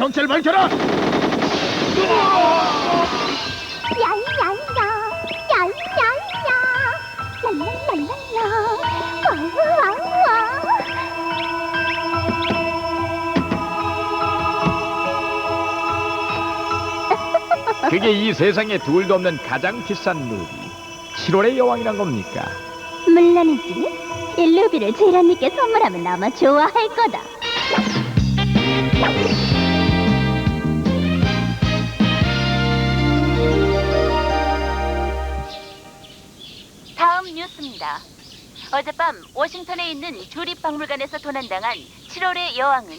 정체를 밝혀라! 그게 이 세상에 둘도 없는 가장 비싼 루비 7월의 여왕이란 겁니까? 물론이지 이 루비를 제란님께 선물하면 아마 좋아할 거다 어젯밤 워싱턴에 있는 주립박물관에서 도난당한 7월의 여왕은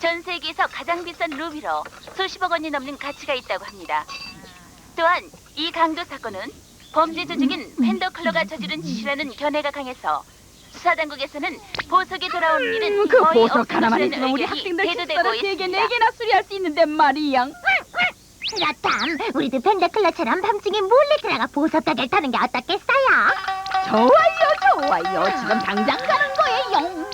전 세계에서 가장 비싼 루비로 수십억 원이 넘는 가치가 있다고 합니다. 또한 이 강도 사건은 범죄 조직인 팬더클러가 저지른 짓이라는 견해가 강해서 수사당국에서는 보석이 돌아온 일은 그 거의 보석 하나만 있으면 우리 학생들 대두되고 식사를 세개 있습니다. 네 개나 수리할 수 있는데 말이야. 그렇담 우리도 펜더클러처럼 밤중에 몰래 들어가 보석 가게를 타는 게 어떻겠어요? 좋아요, 좋아요. 지금 당장 가는 거예요.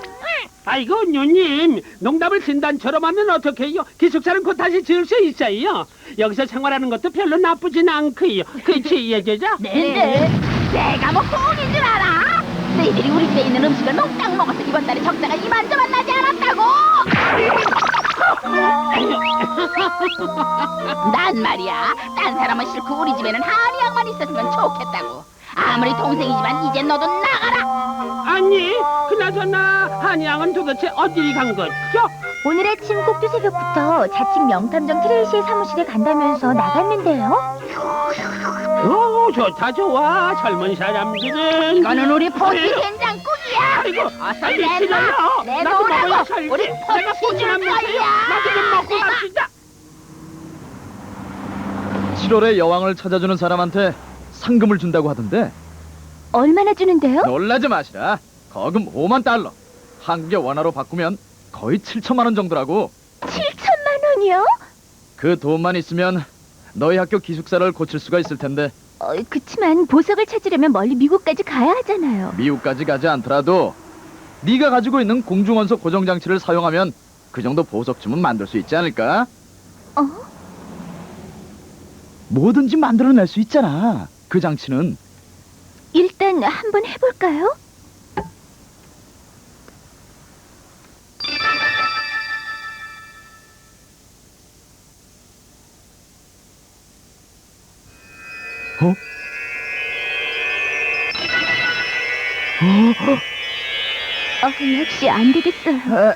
아이고 누님 농담을 진단처럼 하면 어떡해요 기숙사는 곧 다시 지을 수 있어요 여기서 생활하는 것도 별로 나쁘진 않고요 그치 예제자? 네네. 내가 뭐 꽁인 줄 알아? 너희들이 우리 집에 있는 음식을 몽땅 먹어서 이번 달에 적자가 이만저만 나지 않았다고? 난 말이야. 딴 사람은 싫고 우리 집에는 한의학만 있었으면 좋겠다고. 아무리 동생이지만 이제 너도 나가라. 아니 그나저나 한양은 도대체 어딜 간 거죠? 오늘 아침 꼭두 새벽부터 자칭 명탐정 트레이시의 사무실에 간다면서 나갔는데요. 오 좋다 좋아 젊은 사람들은 이거는 우리 포티 된장국이야. 아이고 빨리 내놔. 싫어요 내놓으라고. 나도 먹어야 살지 우리 내가 못해요 거야. 나도 좀 먹고 내놔. 갑시다 7월의 여왕을 찾아주는 사람한테 상금을 준다고 하던데 얼마나 주는데요? 놀라지 마시라 거금 5만 달러 한국의 원화로 바꾸면 거의 7천만 원 정도라고 7천만 원이요? 그 돈만 있으면 너희 학교 기숙사를 고칠 수가 있을 텐데 어, 그치만 보석을 찾으려면 멀리 미국까지 가야 하잖아요. 미국까지 가지 않더라도 네가 가지고 있는 공중원소 고정 장치를 사용하면 그 정도 보석쯤은 만들 수 있지 않을까? 어? 뭐든지 만들어낼 수 있잖아 그 장치는 일단 한번 해볼까요? 어? 어, 역시 안 되겠어요. 에,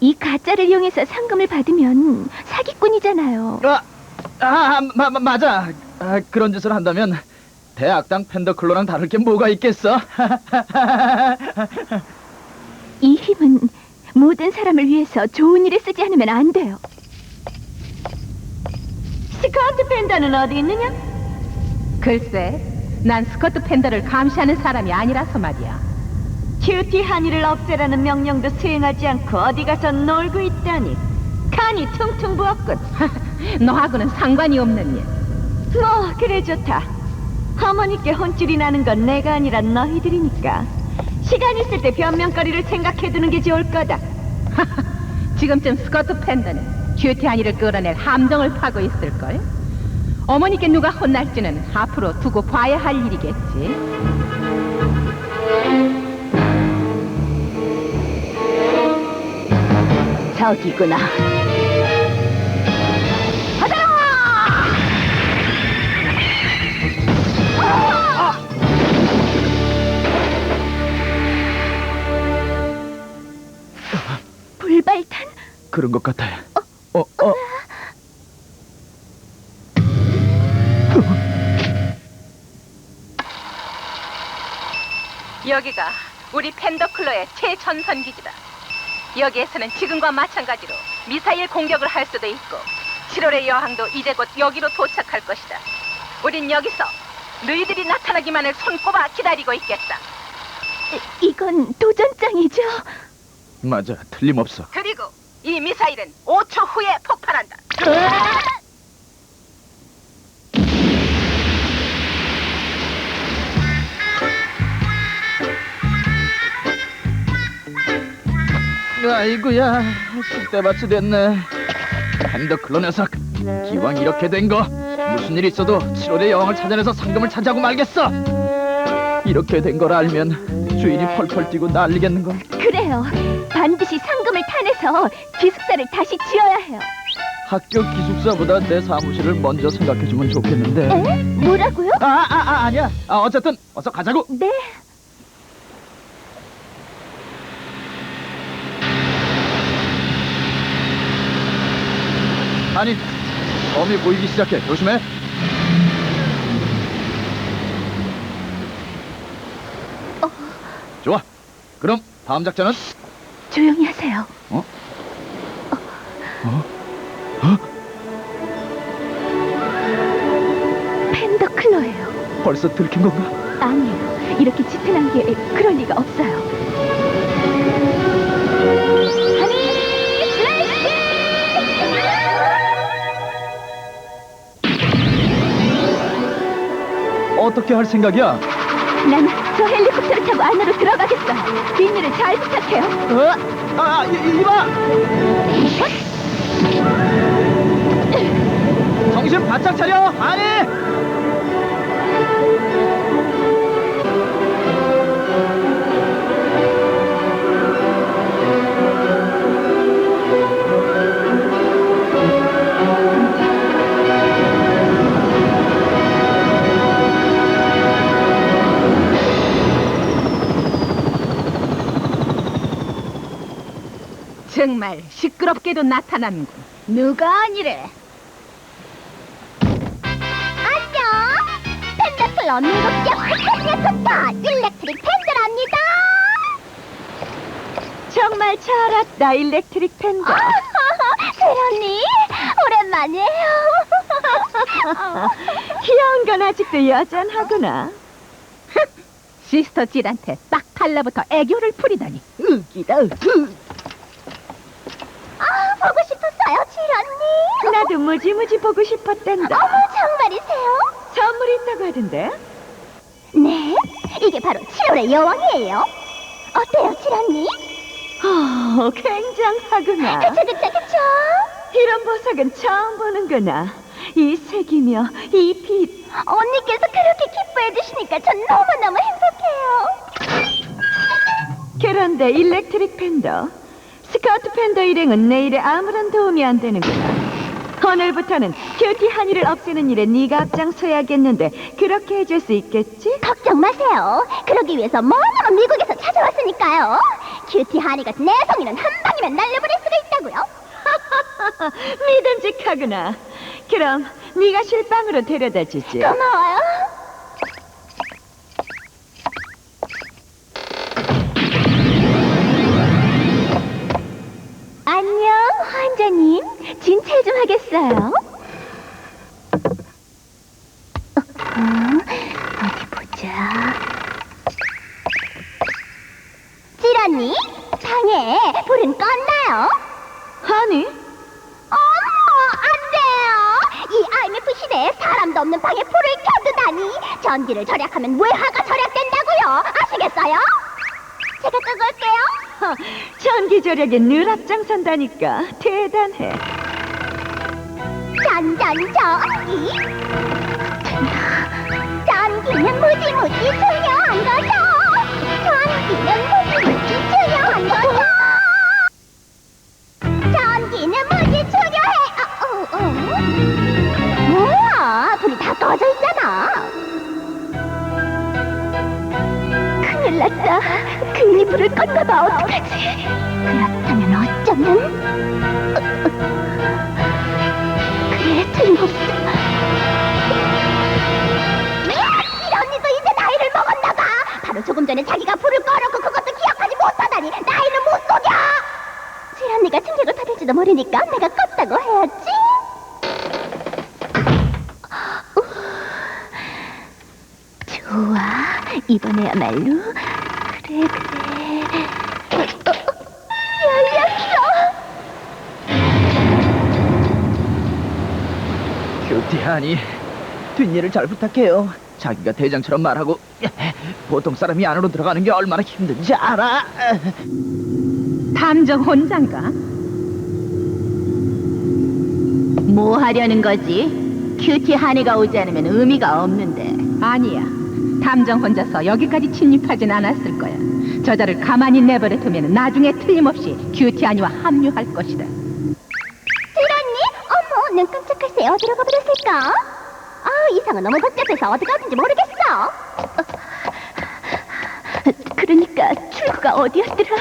이 가짜를 이용해서 상금을 받으면 사기꾼이잖아요. 아, 아 마, 마, 맞아 아, 그런 짓을 한다면 대학당 펜더클로랑 다를 게 뭐가 있겠어 이 힘은 모든 사람을 위해서 좋은 일에 쓰지 않으면 안 돼요. 스커트 팬더는 어디 있느냐? 글쎄, 난 스커트 팬더를 감시하는 사람이 아니라서 말이야. 큐티 한이를 없애라는 명령도 수행하지 않고 어디 가서 놀고 있다니. 간이 퉁퉁 부었군. 너하고는 상관이 없는 일. 뭐, 그래 좋다. 어머니께 혼쭐이 나는 건 내가 아니라 너희들이니까. 시간 있을 때 변명거리를 생각해두는 게 좋을 거다. 지금쯤 스커트 팬더는 큐티 한이를 끌어낼 함정을 파고 있을걸? 어머니께 누가 혼날지는 앞으로 두고 봐야 할 일이겠지. 저기구나. 그런 것 같아 어, 어. 여기가 우리 펜더클러의 최전선 기지다. 여기에서는 지금과 마찬가지로 미사일 공격을 할 수도 있고 7월의 여왕도 이제 곧 여기로 도착할 것이다. 우린 여기서 너희들이 나타나기만을 손꼽아 기다리고 있겠다. 이건 도전장이죠? 맞아 틀림없어 그리고 이 미사일은 5초 후에 폭발한다. 아이고야, 그때마치 됐네. 핸더클로 녀석, 기왕 이렇게 된 거 무슨 일 있어도 7월의 여왕을 찾아내서 상금을 차지하고 말겠어. 이렇게 된 걸 알면 주인이 펄펄 뛰고 난리겠는 걸. 그래요. 반드시 상금을 타내서 기숙사를 다시 지어야 해요. 학교 기숙사보다 내 사무실을 먼저 생각해주면 좋겠는데 에? 뭐라고요? 아, 아, 아, 아니야 아, 어쨌든 어서 가자고 네. 아니 범이 보이기 시작해 조심해 좋아 그럼 다음 작전은 조용히 하세요. 어? 어? 어? 펜더클로예요. 벌써 들킨 건가? 아니에요. 이렇게 짙은 안개에 그럴 리가 없어요. 하니! 어떻게 할 생각이야? 난저 헬리콥터 를 타고 안으로 들어가겠어요. 뒷일을 잘 부탁해요. 어? 아, 이, 이봐! 정신 바짝 차려, 아니! 정말 시끄럽게도 나타나는군. 누가 아니래? 안녕! 펜더클로 미국적 스타니스타 일렉트릭 펜더랍니다! 정말 잘 왔다, 일렉트릭 팬더. 세련님, 오랜만이에요. 귀여운 건 아직도 여전하구나. 시스터 질한테 딱 달라붙어 애교를 부리다니. 으기다, 으. 아, 보고 싶었어요, 지런님. 나도 무지무지 보고 싶었단다. 어머, 정말이세요? 선물 있다고 하던데? 네, 이게 바로 7월의 여왕이에요. 어때요, 지런님? 어, 굉장하구나. 그쵸, 그쵸, 그쵸? 이런 보석은 처음 보는구나. 이 색이며 이 빛. 언니께서 그렇게 기뻐해 주시니까 전 너무너무 행복해요. 그런데 일렉트릭 팬더, 스카우트 팬더 일행은 내 일에 아무런 도움이 안 되는구나. 오늘부터는 큐티 한이를 없애는 일에 네가 앞장서야겠는데 그렇게 해줄 수 있겠지? 걱정 마세요. 그러기 위해서 먼 미국에서 찾아왔으니까요. 큐티 하니 같은 내성이는 한 방이면 날려버릴 수가 있다고요. 믿음직하구나. 그럼 네가 실방으로 데려다 주지. 고마워요. 좀 하겠어요. 어, 어 디 보자. 찌라니, 방에 불은 껐나요? 하니? 어머, 안 돼요! 이 IMF 시대에 사람도 없는 방에 불을 켜두다니! 전기를 절약하면 외화가 절약된다고요! 아시겠어요? 제가 끄고 올게요. 허, 전기 절약에 늘 앞장선다니까 대단해. 전기! 전기는 무지무지 중요한 거죠! 전기는 무지무지 중요한 거죠! 전기는 무지 중요해! 어, 어, 어. 뭐야, 불이 다 꺼져 있잖아! 큰일 났다. 괜히 불을 껐나 봐. 어떡하지? 그렇다면 어쩌면... 그 래, 틀림없어. 이 언니도 이제 나이를 먹었나 봐. 바로 조금 전에 자기가 불을 꺼놓고 그것도 기억하지 못하다니 나이는 못 속여. 질 언니가 충격을 받을지도 모르니까 내가 껐다고 해야지. 좋아, 이번에야말로 하니 뒷일을 잘 부탁해요 자기가 대장처럼 말하고 보통 사람이 안으로 들어가는 게 얼마나 힘든지 알아 탐정 혼자인가? 뭐 하려는 거지? 큐티 한이가 오지 않으면 의미가 없는데. 아니야. 탐정 혼자서 여기까지 침입하진 않았을 거야. 저자를 가만히 내버려 두면 나중에 틀림없이 큐티 아니와 합류할 것이다. 깜짝할새 어디로 가버렸을까? 아, 이상은 너무 복잡해서 어디 갔는지 모르겠어. 그러니까 출구가 어디였더라?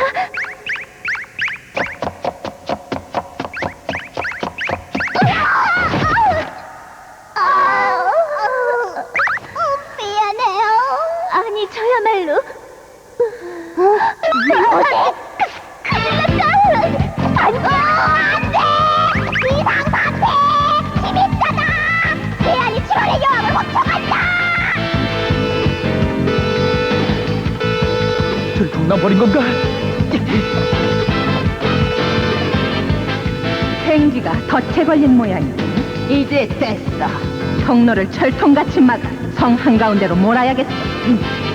모양이다. 이제 됐어. 통로를 철통같이 막아 성 한가운데로 몰아야겠어. 음.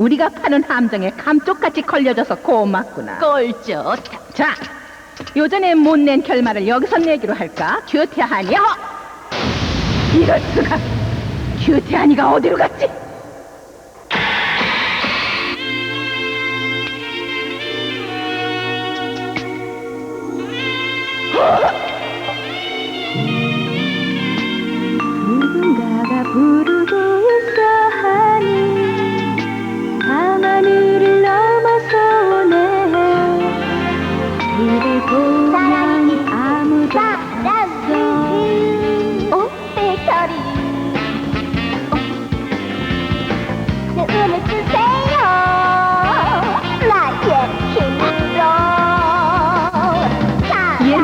우리가 파는 함정에 감쪽같이 걸려져서 고맙구나. 꼴 좋다. 자, 요전에 못 낸 결말을 여기서 내기로 할까? 어! 이럴 수가! 큐티하니가 어디로 갔지?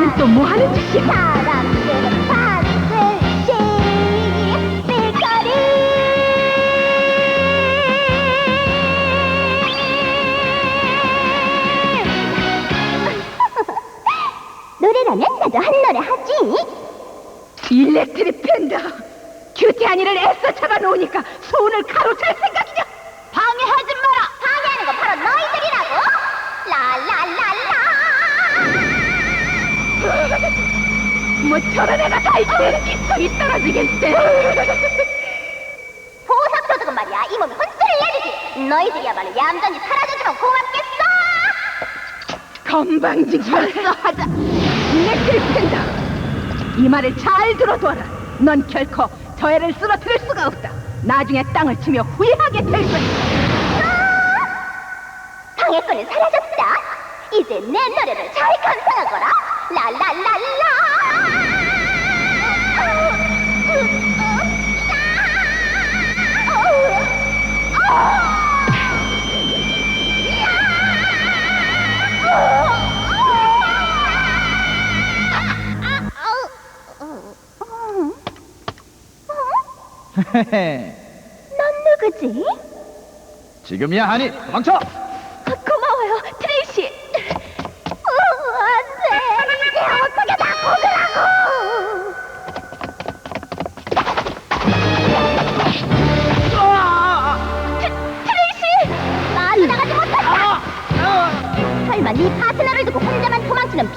얘는 또뭐 하는 짓이야? 사람들은 반드시 배터리. 노래라면 나도 한 노래 하지. 일렉트릭 팬더. 큐티하니를 애써 잡아놓으니까 손을 가로챌 생각 뭐 저런 애가 다 있대 기성이 떨어지겠대 보석 도둑은 말이야. 이 몸에 혼쭐을 내주지? 너희들이야말로 얌전히 사라져주면 고맙겠어! 건방진 벌써 하자. 일렉트릭 팬더 이 말을 잘 들어둬라. 넌 결코 저 애를 쓰러뜨릴 수가 없다. 나중에 땅을 치며 후회하게 될 것이다 방해꾼은 사라졌다. 이제 내 노래를 잘 감상하거라. 라라라라 넌 누구지? 지금이야 하니 도망쳐!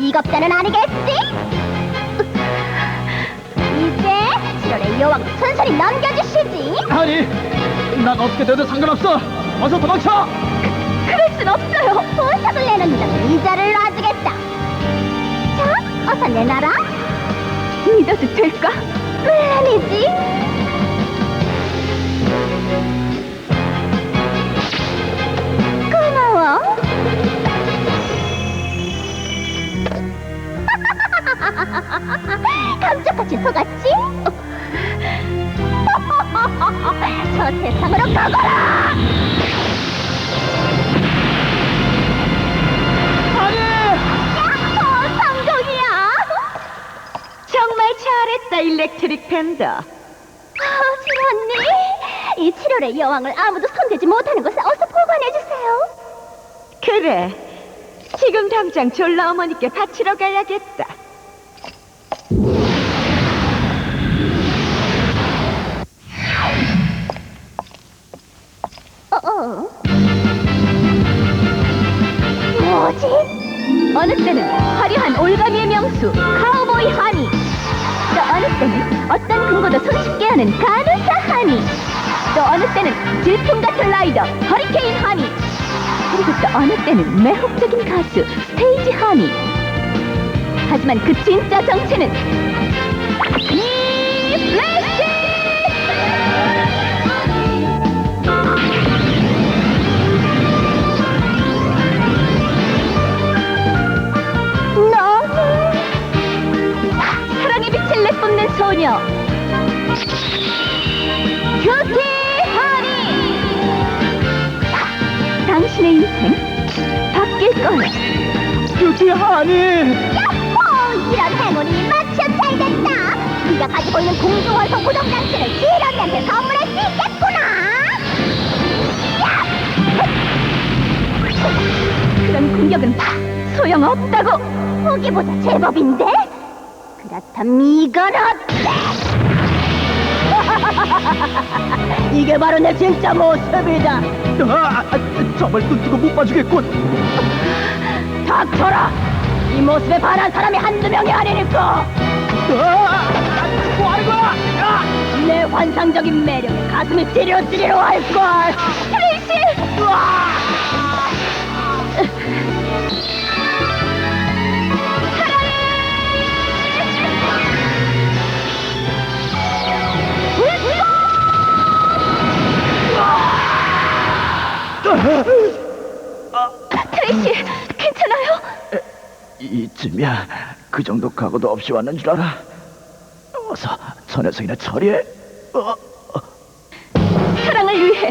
비겁자는 아니겠지? 이제 7월의 여왕 순순히 넘겨주시지. 하니, 난 어떻게 돼도 상관없어. 어서 도망쳐! 그럴 순 없어요. 보석을 내놓는다면 이자를 놔주겠다. 자, 어서 내놔라. 믿어도 될까? 물론이지. 고마워. 감쪽같이 속았지? 저 세상으로 가거라! 야호! 성공이야! 정말 잘했다 일렉트릭 팬더 아, 지언니 이 7월의 여왕을 아무도 손대지 못하는 곳에 어서 보관해주세요. 그래. 지금 당장 졸라 어머니께 바치러 가야겠다. 뭐지? 어느 때는 화려한 올가미의 명수 카우보이 하니. 또 어느 때는 어떤 근거도 손쉽게 하는 간호사 하니. 또 어느 때는 질풍 같은 라이더 허리케인 하니. 그리고 또 어느 때는 매혹적인 가수 스테이지 하니. 하지만 그 진짜 정체는 이 소녀 큐티 하니! 당신의 인생 바뀔 거야. 큐티 하니! 야호! 이런 행운이 마침 잘 됐다. 네가 가지고 있는 공중원소 구동장치를 지런이한테 선물할 수 있겠구나. 야! 그런 공격은 소용없다고. 보기보다 제법인데 그렇다면 이건 어때 이게 바로 내 진짜 모습이다. 아, 아, 정말 눈 뜨고 못 봐주겠군. 닥쳐라! 이 모습에 반한 사람이 한두 명이 아니니까! 뭐 하는 거야? 야! 내 환상적인 매력에 가슴이 찌릿찌릿 할걸! 트레이시 트레이시 괜찮아요? 이쯤이야. 그 정도 각오도 없이 왔는 줄 알아. 어서 저 녀석이나 처리해. 어, 사랑을 위해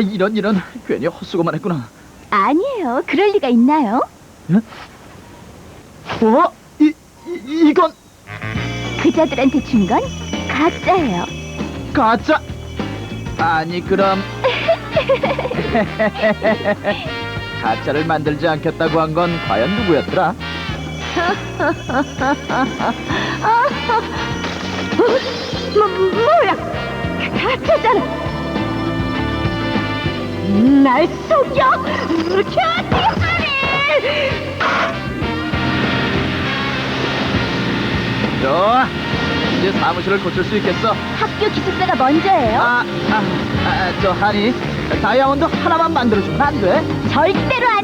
야, 이런 이런 괜히 헛수고만 했구나 아니에요. 그럴 리가 있나요? 어? 이, 이 이건 그자들한테 준 건 가짜예요. 가짜 아니 그럼 가짜를 만들지 않겠다고 한 건 과연 누구였더라? 뭐, 뭐야? 가짜잖아. 날 속여? 큐티하니! 좋아 이제 사무실을 고칠 수 있겠어 학교 기숙사가 먼저예요. 아, 아, 아, 저 하니 다이아몬드 하나만 만들어주면 안 돼? 절대로 안